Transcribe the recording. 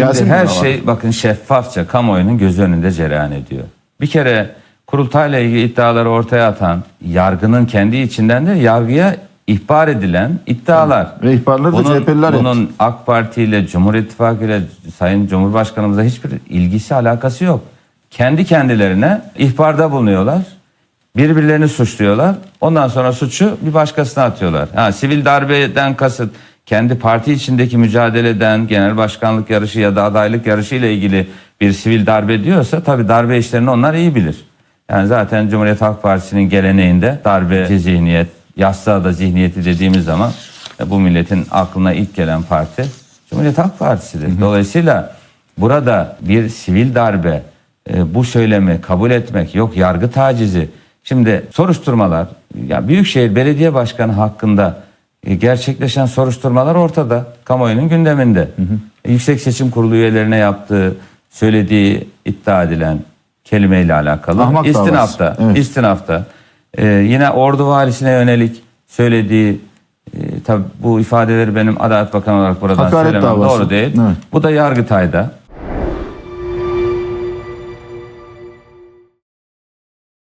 Siyasi her var? şey bakın şeffafça kamuoyunun gözü önünde cereyan ediyor. Bir kere kurultayla ilgili iddiaları ortaya atan yargının kendi içinden de yargıya ihbar edilen iddialar. Ve ihbarları da bunun, CHP'liler bunun AK Parti ile Cumhur İttifakı ile Sayın Cumhurbaşkanımıza hiçbir ilgisi alakası yok. Kendi kendilerine ihbarda bulunuyorlar. Birbirlerini suçluyorlar. Ondan sonra suçu bir başkasına atıyorlar. Ha, sivil darbeden kasıt kendi parti içindeki mücadeleden genel başkanlık yarışı ya da adaylık yarışı ile ilgili bir sivil darbe diyorsa tabii darbe işlerini onlar iyi bilir. Yani zaten Cumhuriyet Halk Partisi'nin geleneğinde darbe zihniyet, yassıada zihniyeti dediğimiz zaman e, bu milletin aklına ilk gelen parti Cumhuriyet Halk Partisi'dir. Dolayısıyla burada bir sivil darbe e, bu söylemi kabul etmek yok yargı tacizi. Şimdi soruşturmalar ya Büyükşehir Belediye Başkanı hakkında gerçekleşen soruşturmalar ortada. Kamuoyunun gündeminde. E, Yüksek Seçim Kurulu üyelerine yaptığı, söylediği iddia edilen kelimeyle alakalı. Ahmak istinafta, davası. Evet. istinafta. E, yine Ordu Valisi'ne yönelik söylediği e, tabi bu ifadeleri benim Adalet Bakanı olarak buradan Hakaret söylemem davası. doğru değil. Evet. Bu da Yargıtay'da.